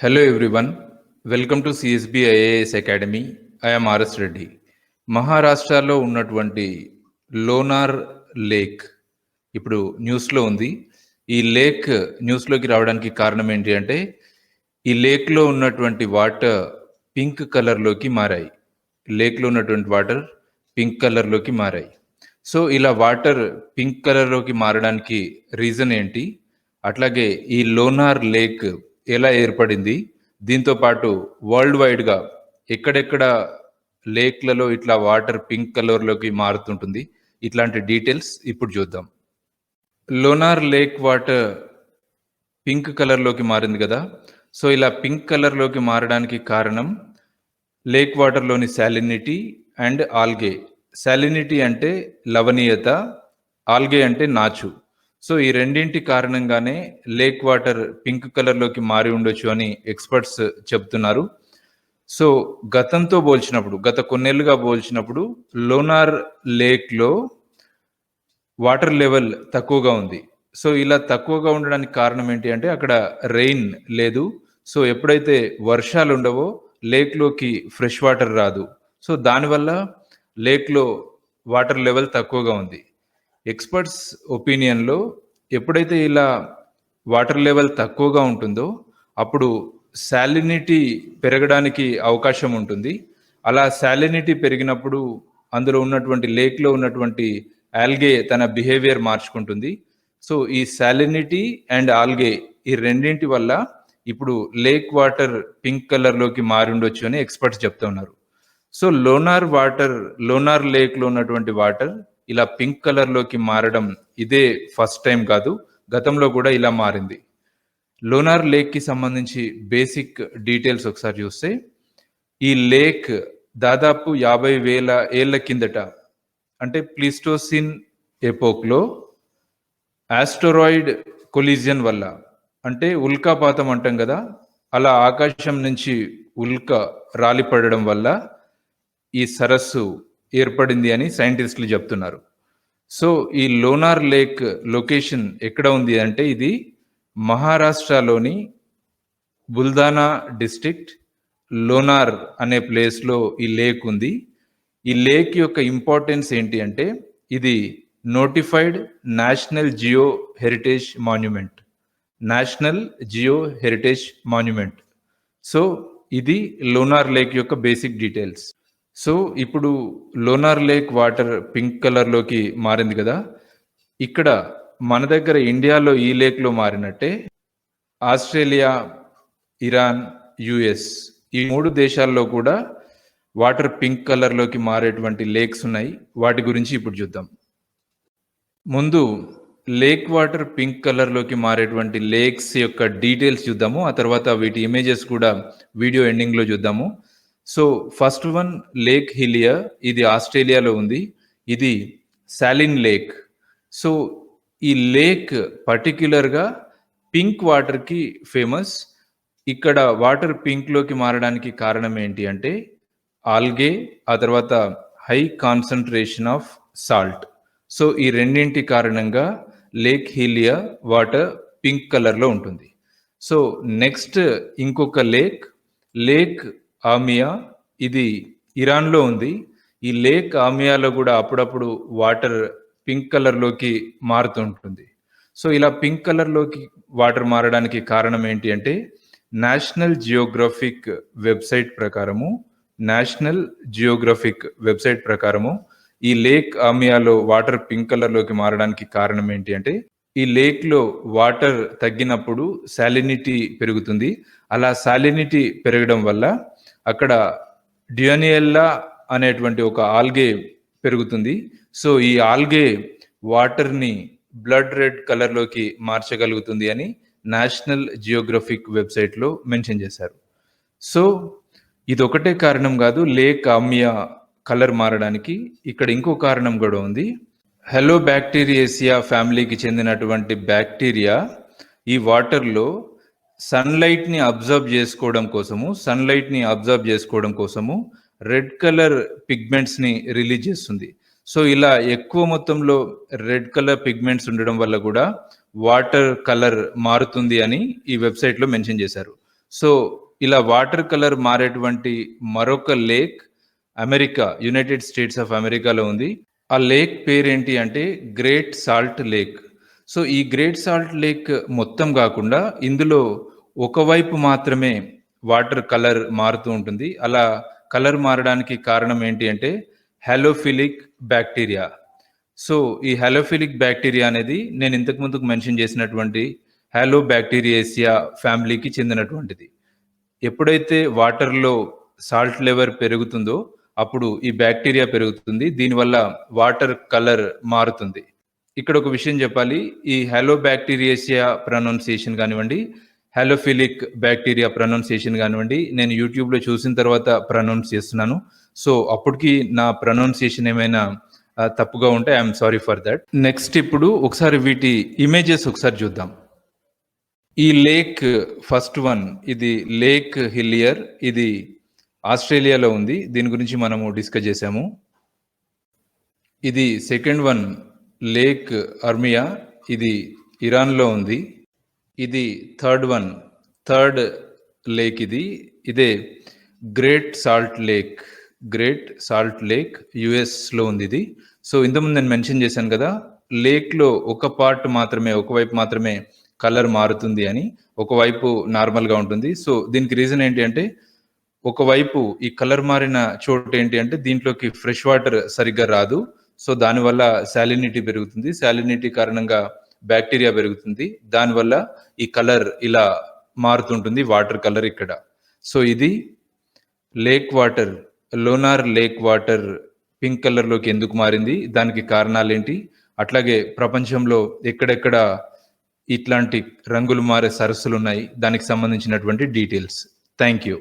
Hello everyone welcome to CSB IAS academy I'm R S Reddy మహారాష్ట్రలో ఉన్నటువంటి lunar lake ఇప్పుడు న్యూస్లో ఉంది. ఈ లేక్ న్యూస్లోకి రావడానికి కారణం ఏంటి అంటే ఈ లేక్లో ఉన్నటువంటి వాటర్ పింక్ కలర్లోకి మారాయి. లేక్లో ఉన్నటువంటి వాటర్ పింక్ కలర్లోకి మారాయి. సో ఇలా వాటర్ పింక్ కలర్లోకి మారడానికి రీజన్ ఏంటి? అట్లాగే ఈ లోనార్ లేక్ ఎలా ఏర్పడింది? దీంతో పాటు వరల్డ్ వైడ్గా ఎక్కడెక్కడ లేక్లలో ఇట్లా వాటర్ పింక్ కలర్లోకి మారుతుంటుంది? ఇట్లాంటి డీటెయిల్స్ ఇప్పుడు చూద్దాం. లోనార్ లేక్ వాటర్ పింక్ కలర్లోకి మారింది కదా? సో ఇలా పింక్ కలర్లోకి మారడానికి కారణం లేక్ వాటర్లోని శాలినిటీ అండ్ ఆల్గే. శాలినిటీ అంటే లవణీయత ఆల్గే అంటే నాచు. సో ఈ రెండింటి కారణంగానే లేక్ వాటర్ పింక్ కలర్లోకి మారి ఉండొచ్చు అని ఎక్స్పర్ట్స్ చెప్తున్నారు. సో గతంతో పోల్చినప్పుడు గత కొన్నేళ్ళుగా పోల్చినప్పుడు లోనార్ లేక్లో వాటర్ లెవెల్ తక్కువగా ఉంది. సో ఇలా తక్కువగా ఉండడానికి కారణం ఏంటి అంటే అక్కడ రెయిన్ లేదు. సో ఎప్పుడైతే వర్షాలు ఉండవో లేక్లోకి ఫ్రెష్ వాటర్ రాదు. సో దానివల్ల లేక్లో వాటర్ లెవెల్ తక్కువగా ఉంది. ఎక్స్పర్ట్స్ ఒపీనియన్లో ఎప్పుడైతే ఇలా వాటర్ లెవెల్ తక్కువగా ఉంటుందో అప్పుడు శాలినిటీ పెరగడానికి అవకాశం ఉంటుంది. అలా శాలినిటీ పెరిగినప్పుడు అందులో ఉన్నటువంటి లేక్లో ఉన్నటువంటి ఆల్గే తన బిహేవియర్ మార్చుకుంటుంది. సో ఈ శాలినిటీ అండ్ ఆల్గే ఈ రెండింటి వల్ల ఇప్పుడు లేక్ వాటర్ పింక్ కలర్లోకి మారి ఉండొచ్చు అని ఎక్స్పర్ట్స్ చెప్తున్నారు. సో లోనార్ వాటర్ లోనార్ లేక్లో ఉన్నటువంటి వాటర్ ఇలా పింక్ కలర్లోకి మారడం ఇదే ఫస్ట్ టైం కాదు గతంలో కూడా ఇలా మారింది. లోనార్ లేక్కి సంబంధించి బేసిక్ డీటెయిల్స్ ఒకసారి చూస్తే ఈ లేక్ దాదాపు యాభై వేల ఏళ్ళ కిందట అంటే ప్లీస్టోసిన్ ఎపోక్లో ఆస్టరాయిడ్ కొలిజియన్ వల్ల అంటే ఉల్కాపాతం అంటాం కదా అలా ఆకాశం నుంచి ఉల్క రాలిపడడం వల్ల ఈ సరస్సు ఏర్పడింది అని సైంటిస్టులు చెప్తున్నారు. సో ఈ లోనార్ లేక్ లొకేషన్ ఎక్కడ ఉంది అంటే ఇది మహారాష్ట్రలోని బుల్దానా డిస్టిక్ట్ లోనార్ అనే ప్లేస్లో ఈ లేక్ ఉంది. ఈ లేక్ యొక్క ఇంపార్టెన్స్ ఏంటి అంటే ఇది notified national geo heritage monument. National geo heritage monument. So ఇది లోనార్ లేక్ యొక్క బేసిక్ డీటెయిల్స్. సో ఇప్పుడు లోనార్ లేక్ వాటర్ పింక్ కలర్లోకి మారింది కదా. ఇక్కడ మన దగ్గర ఇండియాలో ఈ లేక్లో మారినట్టే ఆస్ట్రేలియా ఇరాన్ యుఎస్ ఈ మూడు దేశాల్లో కూడా వాటర్ పింక్ కలర్లోకి మారేటువంటి లేక్స్ ఉన్నాయి. వాటి గురించి ఇప్పుడు చూద్దాం. ముందు లేక్ వాటర్ పింక్ కలర్లోకి మారేటువంటి లేక్స్ యొక్క డీటెయిల్స్ చూద్దాము. ఆ తర్వాత వీటి ఇమేజెస్ కూడా వీడియో ఎండింగ్లో చూద్దాము. So first one lake Hillier ఇది ఆస్ట్రేలియాలో ఉంది. ఇది సాలిన్ లేక్ సో ఈ లేక్ పర్టిక్యులర్గా పింక్ వాటర్కి ఫేమస్ ఇక్కడ వాటర్ పింక్లోకి మారడానికి కారణం ఏంటి అంటే ఆల్గే ఆ తర్వాత high concentration of salt so ఈ రెండింటి కారణంగా లేక్ హీలియా వాటర్ పింక్ కలర్లో ఉంటుంది. సో నెక్స్ట్ ఇంకొక లేక్ లేక్ ఆమియా ఇది ఇరాన్లో ఉంది. ఈ లేక్ ఆమియాలో కూడా అప్పుడప్పుడు వాటర్ పింక్ కలర్లోకి మారుతుంటుంది. సో ఇలా పింక్ కలర్లోకి వాటర్ మారడానికి కారణం ఏంటి అంటే నేషనల్ జియోగ్రఫిక్ వెబ్సైట్ ప్రకారము నేషనల్ జియోగ్రఫిక్ వెబ్సైట్ ప్రకారము ఈ లేక్ ఆమియాలో వాటర్ పింక్ కలర్లోకి మారడానికి కారణం ఏంటి అంటే ఈ లేక్లో వాటర్ తగ్గినప్పుడు శాలినిటీ పెరుగుతుంది. అలా శాలినిటీ పెరగడం వల్ల అక్కడ డియోనియల్లా అనేటువంటి ఒక ఆల్గే పెరుగుతుంది. సో ఈ ఆల్గే వాటర్ని బ్లడ్ రెడ్ కలర్లోకి మార్చగలుగుతుంది అని నేషనల్ జియోగ్రఫిక్ వెబ్సైట్లో మెన్షన్ చేశారు. సో ఇది ఒకటే కారణం కాదు లేక్ ఆమియా కలర్ మారడానికి ఇక్కడ ఇంకో కారణం కూడా ఉంది. హెలో బ్యాక్టీరియేసియా ఫ్యామిలీకి చెందినటువంటి బ్యాక్టీరియా ఈ వాటర్లో సన్లైట్ని అబ్జర్వ్ చేసుకోవడం కోసము సన్లైట్ని అబ్జర్వ్ చేసుకోవడం కోసము రెడ్ కలర్ పిగ్మెంట్స్ని రిలీజ్ చేస్తుంది. సో ఇలా ఎక్కువ మొత్తంలో రెడ్ కలర్ పిగ్మెంట్స్ ఉండడం వల్ల కూడా వాటర్ కలర్ మారుతుంది అని ఈ వెబ్సైట్లో మెన్షన్ చేశారు. సో ఇలా వాటర్ కలర్ మారేటువంటి మరొక lake America United States of అమెరికాలో ఉంది. ఆ లేక్ పేరేంటి అంటే గ్రేట్ సాల్ట్ లేక్ సో ఈ గ్రేట్ సాల్ట్ లేక్ మొత్తం కాకుండా ఇందులో ఒకవైపు మాత్రమే వాటర్ కలర్ మారుతూ ఉంటుంది. అలా కలర్ మారడానికి కారణం ఏంటి అంటే హెలోఫిలిక్ బ్యాక్టీరియా. సో ఈ హెలోఫిలిక్ బ్యాక్టీరియా అనేది నేను ఇంతకు ముందుకు మెన్షన్ చేసినటువంటి హ్యాలో బ్యాక్టీరియేసియా ఫ్యామిలీకి చెందినటువంటిది. ఎప్పుడైతే వాటర్లో సాల్ట్ లెవర్ పెరుగుతుందో అప్పుడు ఈ బ్యాక్టీరియా పెరుగుతుంది. దీనివల్ల వాటర్ కలర్ మారుతుంది. ఇక్కడ ఒక విషయం చెప్పాలి. ఈ హెలో బ్యాక్టీరియేసియా ప్రొనౌన్సియేషన్ కానివ్వండి హెలోఫిలిక్ బ్యాక్టీరియా ప్రొనౌన్సియేషన్ కానివ్వండి నేను యూట్యూబ్లో చూసిన తర్వాత ప్రొనౌన్స్ చేస్తున్నాను. సో అప్పటికి నా ప్రొనౌన్సియేషన్ ఏమైనా తప్పుగా ఉంటే I'm sorry for that. Next ఇప్పుడు ఒకసారి వీటి ఇమేజెస్ ఒకసారి చూద్దాం. ఈ లేక్ ఫస్ట్ వన్ ఇది లేక్ హిల్లియర్ ఇది ఆస్ట్రేలియాలో ఉంది. దీని గురించి మనము డిస్కస్ చేసాము ఇది సెకండ్ వన్ లేక్ అర్మియా ఇది ఇరాన్లో ఉంది. ఇది థర్డ్ వన్ థర్డ్ లేక్ ఇది. ఇదే great salt lake great salt lake యుఎస్లో ఉంది ఇది. సో ఇంతకుముందు నేను మెన్షన్ చేశాను కదా లేక్లో ఒక పార్ట్ మాత్రమే ఒకవైపు మాత్రమే కలర్ మారుతుంది అని ఒకవైపు నార్మల్గా ఉంటుంది. సో దీనికి రీజన్ ఏంటి అంటే ఒకవైపు ఈ కలర్ మారిన చోటు ఏంటి అంటే దీంట్లోకి ఫ్రెష్ వాటర్ సరిగ్గా రాదు. సో దానివల్ల శాలినిటీ పెరుగుతుంది. శాలినిటీ కారణంగా బ్యాక్టీరియా పెరుగుతుంది. దానివల్ల ఈ కలర్ ఇలా మారుతుంటుంది. వాటర్ కలర్ ఇక్కడ. సో ఇది lake water Lonar lake water pink కలర్లోకి ఎందుకు మారింది? దానికి కారణాలు ఏంటి అట్లాగే ప్రపంచంలో ఎక్కడెక్కడ ఇట్లాంటి రంగులు మారే సరస్సులు ఉన్నాయి? దానికి సంబంధించినటువంటి డీటెయిల్స్ థ్యాంక్ యూ